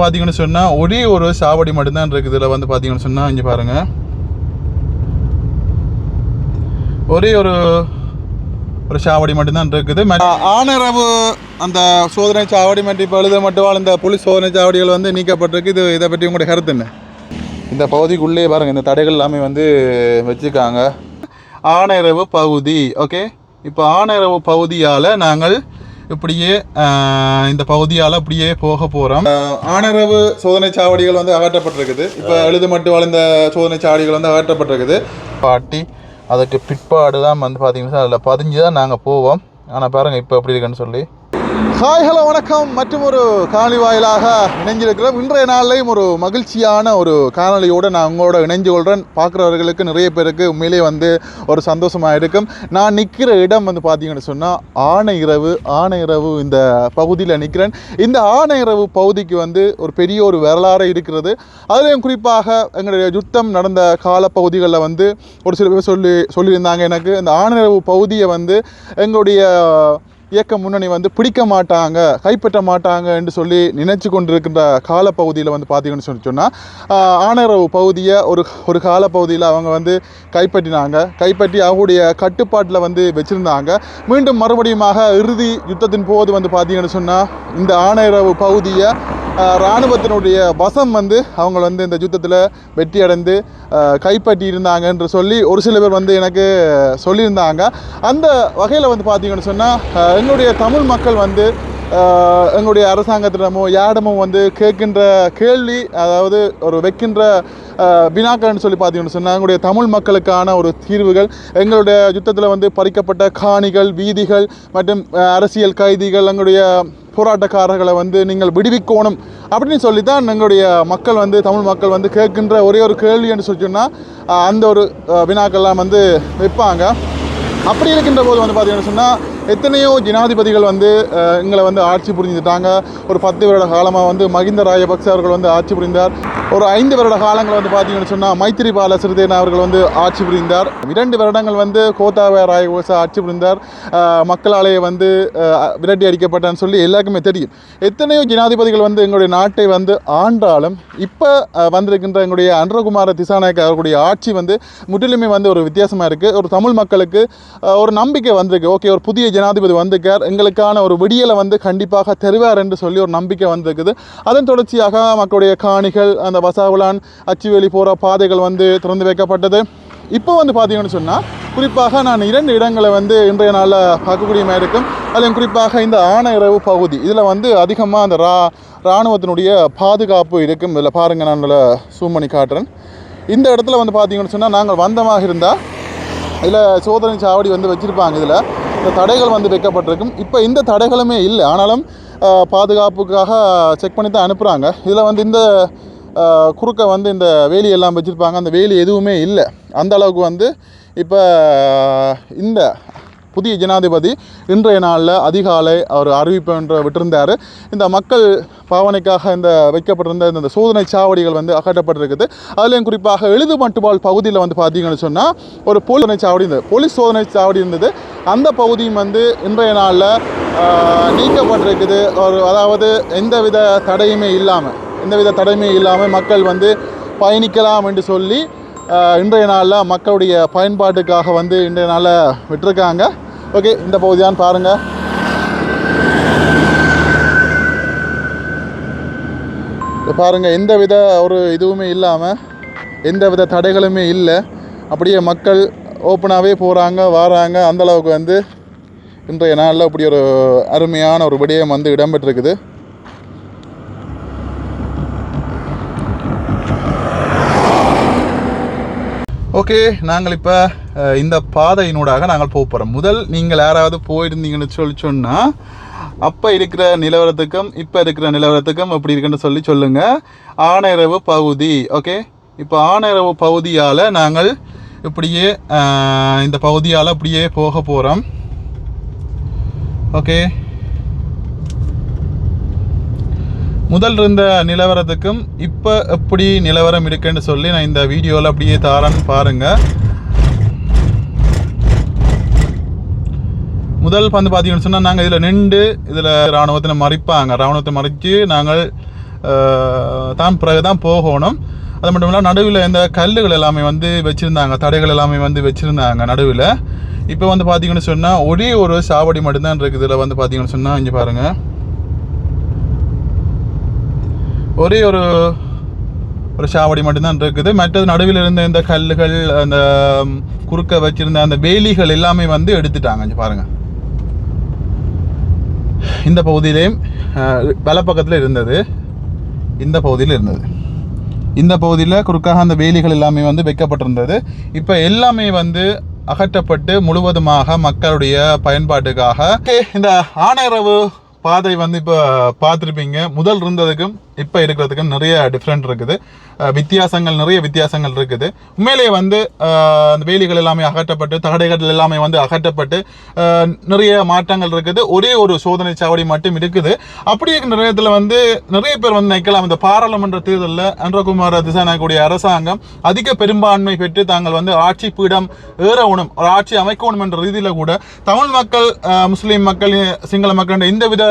பார்த்தீங்கன்னு சொன்னால் ஒரே ஒரு சாவடி மட்டும்தான் இருக்குது. இதில் வந்து பார்த்தீங்கன்னு சொன்னால் இங்கே பாருங்கள் ஒரே ஒரு ஒரு சாவடி மட்டும்தான் இருக்குது. ஆனரவு அந்த சோதனை சாவடி மற்றும் இப்போ எழுத மட்டும் இந்த போலீஸ் சோதனை சாவடிகள் வந்து நீக்கப்பட்டிருக்கு. இது இதை பற்றி உங்களுடைய கருத்து என்ன? இந்த பகுதிக்குள்ளே பாருங்கள் இந்த தடைகள் எல்லாமே வந்து வச்சுருக்காங்க. ஆனைரவு பகுதி ஓகே இப்போ ஆனைரவு பகுதியால் நாங்கள் இப்படியே இந்த பகுதியால் அப்படியே போக போகிறோம் ஆனரவு சோதனை சாவடிகள் வந்து அகற்றப்பட்டிருக்குது. இப்போ எழுது மட்டும் வளர்ந்த சோதனை சாவடிகள் வந்து அகற்றப்பட்டிருக்குது. பாட்டி அதுக்கு பிற்பாடு தான் வந்து பார்த்தீங்கன்னா அதில் பதிஞ்சு தான் நாங்கள் போவோம். ஆனால் பாருங்கள் இப்போ எப்படி இருக்குன்னு சொல்லி. ஹாய் ஹலோ வணக்கம். மற்றும் ஒரு காணொலி வாயிலாக இணைஞ்சிருக்கிறோம் இன்றைய நாள்லையும் ஒரு மகிழ்ச்சியான ஒரு காணொலியோடு நான் உங்களோட இணைஞ்சு கொள்கிறேன் பார்க்குறவர்களுக்கு நிறைய பேருக்கு உண்மையிலே வந்து ஒரு சந்தோஷமாக இருக்கும். நான் நிற்கிற இடம் வந்து பார்த்தீங்கன்னு சொன்னால் ஆனையிரவு ஆனையிரவு இந்த பகுதியில் நிற்கிறேன் இந்த ஆனையிரவு பகுதிக்கு வந்து ஒரு பெரிய ஒரு வரலாறு இருக்கிறது. அதுலேயும் குறிப்பாக எங்களுடைய யுத்தம் நடந்த காலப்பகுதிகளில் வந்து ஒரு சில பேர் சொல்லி சொல்லியிருந்தாங்க எனக்கு. இந்த ஆனையிரவு பகுதியை வந்து எங்களுடைய இயக்க முன்னணி வந்து பிடிக்க மாட்டாங்க கைப்பற்ற மாட்டாங்க என்று சொல்லி நினைச்சு கொண்டிருக்கின்ற காலப்பகுதியில் வந்து பார்த்தீங்கன்னு சொல்லி சொன்னால் ஆனரவு பகுதியை ஒரு ஒரு காலப்பகுதியில் அவங்க வந்து கைப்பற்றினாங்க. கைப்பற்றி அவங்களுடைய கட்டுப்பாட்டில் வந்து வச்சுருந்தாங்க. மீண்டும் மறுபடியுமாக இறுதி யுத்தத்தின் போது வந்து பார்த்தீங்கன்னு சொன்னால் இந்த ஆனரவு பகுதியை இராணுவத்தினுடைய வசம் வந்து அவங்க வந்து இந்த யுத்தத்தில் வெற்றி அடைந்து கைப்பற்றி இருந்தாங்க என்று சொல்லி ஒரு சில பேர் வந்து எனக்கு சொல்லியிருந்தாங்க. அந்த வகையில் வந்து பார்த்தீங்கன்னு சொன்னால் எங்களுடைய தமிழ் மக்கள் வந்து எங்களுடைய அரசாங்கத்திடமோ யாரிடமோ வந்து கேட்கின்ற கேள்வி அதாவது ஒரு வைக்கின்ற வினாக்கள்னு சொல்லி பார்த்தீங்கன்னு சொன்னால் எங்களுடைய தமிழ் மக்களுக்கான ஒரு தீர்வுகள் எங்களுடைய யுத்தத்தில் வந்து பறிக்கப்பட்ட காணிகள் வீதிகள் மற்றும் அரசியல் கைதிகள் எங்களுடைய போராட்டக்காரர்களை வந்து நீங்கள் விடுவிக்கணும் அப்படின்னு சொல்லி தான் எங்களுடைய மக்கள் வந்து தமிழ் மக்கள் வந்து கேட்கின்ற ஒரே ஒரு கேள்வி என்று சொல்லி சொன்னால் அந்த ஒரு வினாக்கள்லாம் வந்து வைப்பாங்க. அப்படி இருக்கின்ற போது வந்து பார்த்தீங்கன்னு சொன்னால் எத்தனையோ ஜனாதிபதிகள் வந்து எங்களை வந்து ஆட்சி புரிஞ்சுட்டாங்க ஒரு பத்து வருட காலமாக வந்து மகிந்த ராஜபக்சே அவர்கள் வந்து ஆட்சி புரிந்தார். ஒரு ஐந்து வருட காலங்கள் வந்து பார்த்தீங்கன்னு சொன்னால் மைத்திரிபால சிறிசேனா அவர்கள் வந்து ஆட்சி புரிந்தார். இரண்டு வருடங்கள் வந்து கோத்தாபய ராஜபக்சே ஆட்சி புரிந்தார். மக்களாலேயே வந்து விரட்டி அடிக்கப்பட்டான்னு சொல்லி எல்லாருக்குமே தெரியும். எத்தனையோ ஜனாதிபதிகள் வந்து எங்களுடைய நாட்டை வந்து ஆண்டாலும் இப்போ வந்திருக்கின்ற எங்களுடைய அன்றகுமார திசாநாயக்க அவர்களுடைய ஆட்சி வந்து முற்றிலுமே வந்து ஒரு வித்தியாசமாக இருக்குது ஒரு தமிழ் மக்களுக்கு ஒரு நம்பிக்கை வந்திருக்கு. ஓகே ஒரு புதிய ஜனாதிபதி வந்திருக்கார். எங்களுக்கான ஒரு விடியலை வந்து கண்டிப்பாக தருவார் என்று சொல்லி ஒரு நம்பிக்கை வந்திருக்குது. அதன் தொடர்ச்சியாக மக்களுடைய காணிகள் அந்த வசாவுலான் அச்சுவேலி போகிற பாதைகள் வந்து திறந்து வைக்கப்பட்டது. இப்போ வந்து பார்த்தீங்கன்னு சொன்னால் குறிப்பாக நான் இரண்டு இடங்களை வந்து இன்றைய நாளில் பார்க்கக்கூடிய இருக்கும். அதிலும் குறிப்பாக இந்த ஆனையிறவு பகுதி இதில் வந்து அதிகமாக அந்த ரா இராணுவத்தினுடைய பாதுகாப்பு இருக்கும். இதில் பாருங்கள் நான் இதில் சூம் பண்ணி காட்டுறேன். இந்த இடத்துல வந்து பார்த்தீங்கன்னு சொன்னால் நாங்கள் வந்தமாக இருந்தால் இதில் சோதனை சாவடி வந்து வச்சுருப்பாங்க. இதில் இந்த தடைகள் வந்து வைக்கப்பட்டிருக்கும். இப்போ இந்த தடைகளுமே இல்லை. ஆனாலும் பாதுகாப்புக்காக செக் பண்ணி தான் அனுப்புகிறாங்க இதில் வந்து இந்த குறுக்க வந்து இந்த வேலி எல்லாம் வச்சுருப்பாங்க. அந்த வேலி எதுவுமே இல்லை. அந்த அளவுக்கு வந்து இப்போ இந்த புதிய ஜனாதிபதி இன்றைய நாளில் அதிகாலை அவர் அறிவிப்பு என்று விட்டிருந்தார். இந்த மக்கள் பாவனைக்காக இந்த வைக்கப்பட்டிருந்த இந்த சோதனை சாவடிகள் வந்து அகற்றப்பட்டிருக்குது. அதுலேயும் குறிப்பாக எழுது மட்டுபால் பகுதியில் வந்து பார்த்தீங்கன்னு சொன்னால் ஒரு போலீஸ் சாவடி இருந்தது. போலீஸ் சோதனை சாவடி இருந்தது. அந்த பகுதியும் வந்து இன்றைய நாளில் நீக்கப்பட்டிருக்குது. ஒரு அதாவது எந்தவித தடையுமே இல்லாமல் எந்தவித தடையுமே இல்லாமல் மக்கள் வந்து பயணிக்கலாம் என்று சொல்லி இன்றைய நாளில் மக்களுடைய பயன்பாட்டுக்காக வந்து இன்றைய நாளில் விட்டிருக்காங்க. ஓகே இந்த பகுதியான்னு பாருங்கள் பாருங்கள் எந்த வித ஒரு இதுவுமே இல்லாமல் எந்த வித தடைகளுமே இல்லை. அப்படியே மக்கள் ஓப்பனாகவே போகிறாங்க வராங்க. அந்தளவுக்கு வந்து இன்றைய நாளில் அப்படி ஒரு அருமையான ஒரு விடயம் வந்து இடம்பெற்றிருக்குது. ஓகே நாங்கள் இப்போ இந்த பாதையினூடாக நாங்கள் போக போகிறோம் முதல் நீங்கள் யாராவது போயிருந்தீங்கன்னு சொல்லி சொன்னால் அப்போ இருக்கிற நிலவரத்துக்கும் இப்போ இருக்கிற நிலவரத்துக்கும் எப்படி இருக்குன்னு சொல்லி சொல்லுங்கள் ஆனைரவு பகுதி ஓகே இப்போ ஆனைரவு பகுதியால் நாங்கள் இப்படியே இந்த பகுதியால் அப்படியே போக போகிறோம் ஓகே முதல் இருந்த நிலவரத்துக்கும் இப்போ எப்படி நிலவரம் இருக்குன்னு சொல்லி நான் இந்த வீடியோவில் அப்படியே தாரேன்னு பாருங்கள் முதல் வந்து பார்த்தீங்கன்னு சொன்னால் நாங்கள் இதில் நின்று இதில் இராணுவத்தை மறைப்பாங்க. இராணுவத்தை மறைச்சு நாங்கள் தான் பிறகு தான் போகணும். அது மட்டும் இல்லாமல் நடுவில் இந்த கல்லுகள் எல்லாமே வந்து வச்சுருந்தாங்க. தடைகள் எல்லாமே வந்து வச்சுருந்தாங்க நடுவில். இப்போ வந்து பார்த்தீங்கன்னு சொன்னால் ஒரே ஒரு சாவடி மட்டும்தான் இருக்குது. இதில் வந்து பார்த்தீங்கன்னு சொன்னால் இங்கே பாருங்கள் ஒரே ஒரு ஒரு சாவடி மட்டும்தான் இருக்குது. மற்றது நடுவில் இருந்த இந்த கல்லுகள் அந்த குறுக்க வச்சிருந்த அந்த வேலிகள் எல்லாமே வந்து எடுத்துட்டாங்க. பாருங்கள் பாருங்க. இந்த பகுதியிலையும் வலப்பக்கத்தில் இருந்தது. இந்த பகுதியில் இருந்தது. இந்த பகுதியில் குறுக்காக அந்த வேலிகள் எல்லாமே வந்து வைக்கப்பட்டிருந்தது. இப்போ எல்லாமே வந்து அகற்றப்பட்டு முழுவதுமாக மக்களுடைய பயன்பாட்டுக்காக. இந்த ஆனையரவு பாதை வந்து இப்போ பார்த்துருப்பீங்க. முதல் இருந்ததுக்கும் இப்போ இருக்கிறதுக்கு நிறைய டிஃப்ரெண்ட் இருக்குது. வித்தியாசங்கள் நிறைய வித்தியாசங்கள் இருக்குது. உண்மையிலேயே வந்து அந்த வேலிகள் எல்லாமே அகற்றப்பட்டு தகடைகள் எல்லாமே வந்து அகற்றப்பட்டு நிறைய மாற்றங்கள் இருக்குது. ஒரே ஒரு சோதனை சாவடி மட்டும் இருக்குது. அப்படி இருக்கிற நேரத்தில் வந்து நிறைய பேர் வந்து நினைக்கலாம் இந்த பாராளுமன்ற தேர்தலில் அன்றகுமார திசாநாயக்கூடிய அரசாங்கம் அதிக பெரும்பான்மை பெற்று தாங்கள் வந்து ஆட்சி பீடம் ஏறவணும் ஒரு ஆட்சி அமைக்கணும் என்ற ரீதியில் கூட தமிழ் மக்கள் முஸ்லீம் மக்கள் சிங்கள மக்கள் எந்தவித வித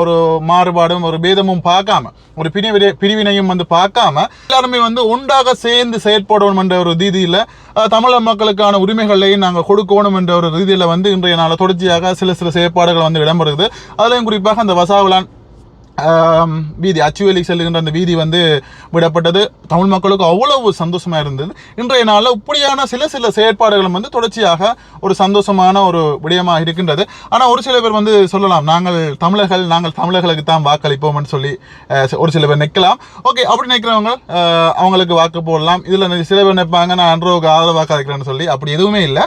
ஒரு மாறுபாடும் ஒரு பேதமும் பார்க்காம ஒரு பிரிவினை பிரிவினையும் வந்து பார்க்காம எல்லாருமே வந்து ஒன்றாக சேர்ந்து செயற்படணும் என்ற ஒரு ரீதியில் அஹ், தமிழர் மக்களுக்கான உரிமைகளையும் நாங்கள் கொடுக்கணும் என்ற ஒரு ரீதியில் வந்து இன்றைய நாள் தொடர்ச்சியாக சில சில செயற்பாடுகள் வந்து இடம்பெறுகிறது அதுலேயும் குறிப்பாக அந்த வசாவிலான் வீதி அச்சுவேலிக்கு செல்லுகின்ற அந்த வீதி வந்து விடப்பட்டது. தமிழ் மக்களுக்கு அவ்வளவு சந்தோஷமாக இருந்தது. இன்றைய நாளில் இப்படியான சில சில செயற்பாடுகளும் வந்து தொடர்ச்சியாக ஒரு சந்தோஷமான ஒரு விடயமாக இருக்கின்றது. ஆனால் ஒரு சில பேர் வந்து சொல்லலாம் நாங்கள் தமிழர்கள் நாங்கள் தமிழர்களுக்கு தான் வாக்களிப்போம்னு சொல்லி ஒரு சில பேர் நிற்கலாம். ஓகே அப்படி நிற்கிறவங்க அவங்களுக்கு வாக்கு போடலாம். இதில் சில பேர் நிற்பாங்க நான் அன்றோவுக்கு ஆதரவு வாக்களிக்கிறேன்னு சொல்லி அப்படி எதுவுமே இல்லை.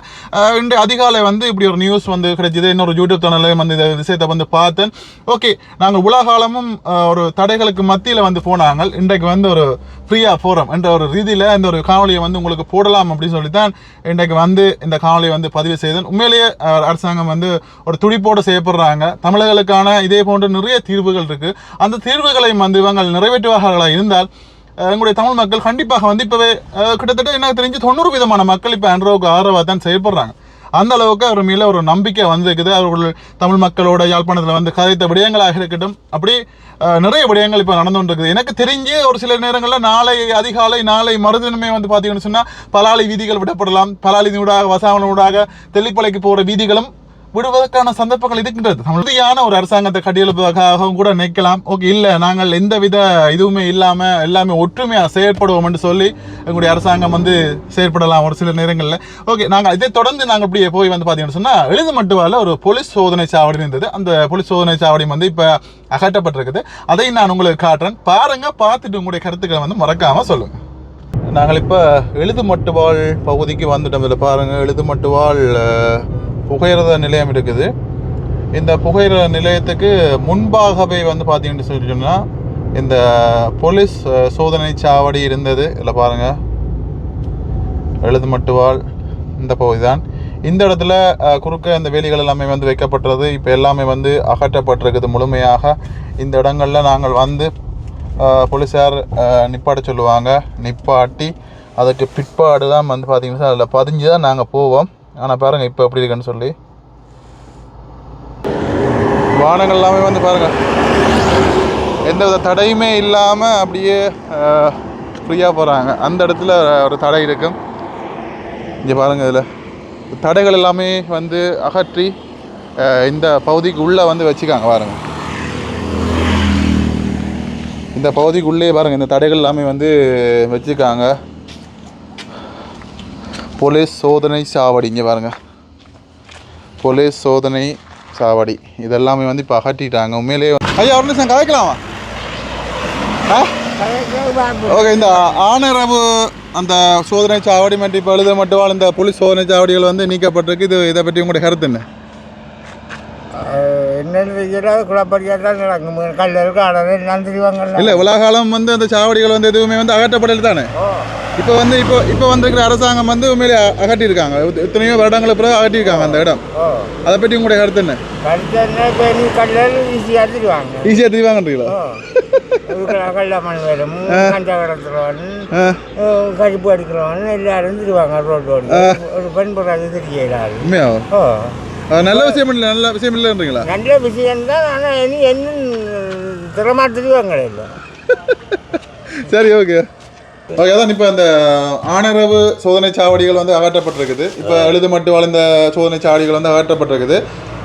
இன்று அதிகாலை வந்து இப்படி ஒரு நியூஸ் வந்து கிடைச்சது. இன்னொரு யூடியூப் சேனல்லையும் வந்து இந்த விஷயத்தை வந்து பார்த்தேன். ஓகே நாங்கள் உலகாலமும் அஹ், ஒரு தடைகளுக்கு மத்தியில் வந்து போனாங்க. இன்றைக்கு வந்து ஒரு ஃப்ரீயா ஃபோரம் என்ற ஒரு ரீதியில் இந்த ஒரு காணொலியை வந்து உங்களுக்கு போடலாம் அப்படின்னு சொல்லி தான் இன்றைக்கு வந்து இந்த காணொலியை வந்து பதிவு செய்தேன் உண்மையிலேயே அரசாங்கம் வந்து ஒரு துடிப்போடு செய்யப்படுறாங்க தமிழர்களுக்கான இதே போன்ற நிறைய தீர்வுகள் இருக்குது அந்த தீர்வுகளை வந்து இவங்கள் நிறைவேற்றுவார்களாக இருந்தால் எங்களுடைய தமிழ் மக்கள் கண்டிப்பாக வந்து இப்போவே கிட்டத்தட்ட எனக்கு தெரிஞ்சு தொண்ணூறு விதமான மக்கள் இப்போ ஆண்ட்ரோவுக்கு ஆதரவாக தான் செயல்படுறாங்க. அந்த அளவுக்கு அவர் மேல ஒரு நம்பிக்கை வந்திருக்குது. அவர்கள் தமிழ் மக்களோட யாழ்ப்பாணத்தில் வந்து கதைத்த விடயங்களாக இருக்கட்டும். அப்படி நிறைய விடயங்கள் இப்போ நடந்து கொண்டிருக்குது. எனக்கு தெரிஞ்சு ஒரு சில நேரங்களில் நாளை அதிகாலை நாளை மறுதினமே வந்து பார்த்தீங்கன்னு சொன்னால் பலாலி வீதிகள் விடப்படலாம். பலாலி ஊடாக வசாவன ஊடாக தெல்லிப்பளைக்கு போகிற வீதிகளும் விடுவதற்கான சந்தர்ப்பங்கள் இருக்கின்றது. உறுதியான ஒரு அரசாங்கத்தை கட்டியெழுப்பதற்காகவும் கூட நினைக்கலாம். ஓகே இல்லை நாங்கள் எந்தவித இதுவுமே இல்லாமல் எல்லாமே ஒற்றுமையாக செயற்படுவோம் என்று சொல்லி எங்களுடைய அரசாங்கம் வந்து செயற்படலாம் ஒரு சில நேரங்களில். ஓகே நாங்கள் இதை தொடர்ந்து நாங்கள் இப்படியே போய் வந்து பார்த்தீங்கன்னு சொன்னால் எழுது மட்டுவால ஒரு போலீஸ் சோதனை சாவடி இருந்தது. அந்த போலீஸ் சோதனை சாவடி வந்து இப்போ அகற்றப்பட்டிருக்குது. அதையும் நான் உங்களுக்கு காட்டுறேன். பாருங்க பார்த்துட்டு உங்களுடைய கருத்துக்களை வந்து மறக்காம சொல்லுங்க. நாங்கள் இப்போ எழுதுமட்டுவாள் பகுதிக்கு வந்துட்டோம். இதில் பாருங்கள் எழுதுமட்டுவாள் புகையிரத நிலையம் இருக்குது. இந்த புகையிரத நிலையத்துக்கு முன்பாகவே வந்து பார்த்தீங்கன்னு சொல்லி சொன்னால் இந்த போலீஸ் சோதனை சாவடி இருந்தது. இல்லை பாருங்கள் எழுதுமட்டுவாள் இந்த பகுதி தான் இந்த இடத்துல குறுக்க இந்த வேலிகள் எல்லாமே வந்து வைக்கப்பட்டுறது இப்போ எல்லாமே வந்து அகற்றப்பட்டிருக்குது முழுமையாக. இந்த இடங்களில் நாங்கள் வந்து போலீஸார் அஹ், நிப்பாட்ட சொல்லுவாங்க. நிப்பாட்டி அதுக்கு பிற்பாடு தான் வந்து பார்த்தீங்கன்னா அதில் பதிஞ்சு தான் நாங்கள் போவோம். ஆனால் பாருங்கள் இப்போ எப்படி இருக்குன்னு சொல்லி. வாகனங்கள் எல்லாமே வந்து பாருங்கள் எந்த வித தடையுமே இல்லாமல் அப்படியே ஃப்ரீயாக போகிறாங்க அந்த இடத்துல ஒரு தடை இருக்கும். இங்கே பாருங்கள் இதில். தடைகள் எல்லாமே வந்து அகற்றி இந்த பகுதிக்கு உள்ளே வந்து வச்சுக்காங்க பாருங்கள் இந்த பகுதிக்கு உள்ளே பாருங்கள் இந்த தடைகள் எல்லாமே வந்து வச்சுருக்காங்க போலீஸ் சோதனை சாவடி இங்கே பாருங்கள் போலீஸ் சோதனை சாவடி இதெல்லாமே வந்து இப்போ அகட்டிட்டாங்க உண்மையிலே ஐயா ஒரு நிமிஷம் கதைக்கலாமா ஓகே இந்த ஆனரவு அந்த சோதனை சாவடி மற்றும் இப்போ எழுத மட்டும் இந்த போலீஸ் சோதனை சாவடிகள் வந்து நீக்கப்பட்டிருக்கு இது இதை பற்றி உங்களுடைய கருத்து என்ன என்னென்னு வைக்கிறாது குழப்படியாக தான் நடக்கும் கல்லல் காடல் எல்லாம் தெரிவாங்கல்ல இல்லை உலகாலம் வந்து அந்த சாவடிகள் வந்து எதுவுமே வந்து அகற்றப்படல தானே இப்போ வந்து இப்போ இப்போ வந்திருக்கிற அரசாங்கம் வந்து உண்மையிலே அகட்டியிருக்காங்க எத்தனையோ வருடங்களுக்கு பிறகு அகட்டியிருக்காங்க அந்த இடம் அதை பற்றி உங்களுடைய கருத்து என்ன கருத்து என்ன இப்போ நீ கல்லல் ஈஸியாக தெரிவாங்க ஈஸியாக தெரிவாங்கன்றீங்களா ஓ இதுக்கு கல்ல மண் வேலும் கஞ்சா கடத்துறவன் ஆ கருப்பு அடிக்கிறவன் எல்லாரும் தெரிவாங்க ரோட்டோடு ஒரு பெண் புறாது தெரியலாது ஓ நல்ல விஷயம் இல்லை நல்ல விஷயம் இல்லைன்றீங்களா? நல்ல விஷயம்தான் ஆனால் இனி என்ன திறமா தெரிவாங்க இல்லை. சரி ஓகே ஓகே அதான் இப்போ இந்த ஆனரவு சோதனை சாவடிகள் வந்து அகற்றப்பட்டிருக்குது. இப்போ எழுது மட்டும் வாழ்ந்த சோதனை சாவடிகள் வந்து அகற்றப்பட்டிருக்குது.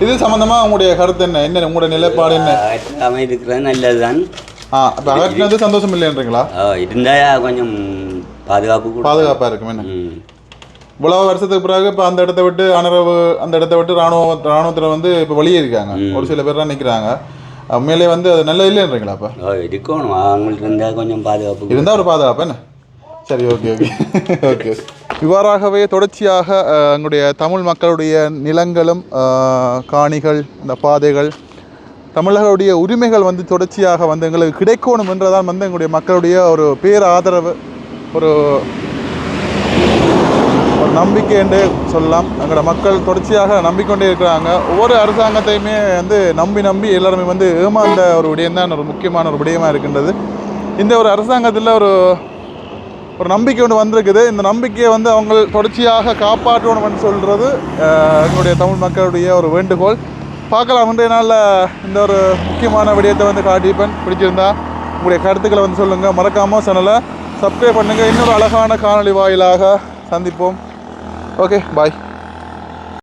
இது சம்பந்தமா உங்களுடைய கருத்து என்ன? என்ன உங்களுடைய நிலைப்பாடு என்ன? இருக்கிறது நல்லதுதான். ஆ இப்போ அகற்றினது சந்தோஷம் இல்லைன்றீங்களா? இருந்தால் கொஞ்சம் பாதுகாப்பு கூட பாதுகாப்பாக இருக்கும் என்ன. இவ்வளவு வருஷத்துக்கு பிறகு இப்போ அந்த இடத்த விட்டு அனரவு அந்த இடத்த விட்டு ராணுவ ராணுவத்தில் வந்து இப்போ வெளியே இருக்காங்க. ஒரு சில பேர் தான் நிற்கிறாங்க உண்மையிலே வந்து அது நல்லது இல்லைன்றீங்களா அப்போ? ஓ, இருக்கணும். அவங்கள்ட்ட இருந்தால் கொஞ்சம் பாதுகாப்பு. இருந்தால் ஒரு பாதுகாப்பு என்ன? சரி ஓகே ஓகே. ஓகே இவ்வாறாகவே தொடர்ச்சியாக எங்களுடைய தமிழ் மக்களுடைய நிலங்களும் காணிகள் இந்த பாதைகள் தமிழர்களுடைய உரிமைகள் வந்து தொடர்ச்சியாக வந்து எங்களுக்கு கிடைக்கணும் என்றதான் வந்து எங்களுடைய மக்களுடைய ஒரு பேர் ஆதரவு ஒரு நம்பிக்கை என்று சொல்லலாம். எங்களோட மக்கள் தொடர்ச்சியாக நம்பிக்கொண்டே இருக்கிறாங்க. ஒவ்வொரு அரசாங்கத்தையுமே வந்து நம்பி நம்பி எல்லாருமே வந்து ஏமாந்த ஒரு விடயம் தான் ஒரு முக்கியமான ஒரு விடயமாக இருக்கின்றது. இந்த ஒரு அரசாங்கத்தில் ஒரு ஒரு நம்பிக்கை ஒன்று வந்திருக்குது. இந்த நம்பிக்கையை வந்து அவங்க தொடர்ச்சியாக காப்பாற்றணும்னு சொல்கிறது எங்களுடைய தமிழ் மக்களுடைய ஒரு வேண்டுகோள். பார்க்கலாம். இன்றைய நாளில் இந்த ஒரு முக்கியமான விடயத்தை வந்து காட்டிப்பேன் பிடிச்சிருந்தா உங்களுடைய கருத்துக்களை வந்து சொல்லுங்கள் மறக்காமல் சேனலை சப்ஸ்கிரைப் பண்ணுங்கள் இன்னொரு அழகான காணொளி வாயிலாக சந்திப்போம். Okay bye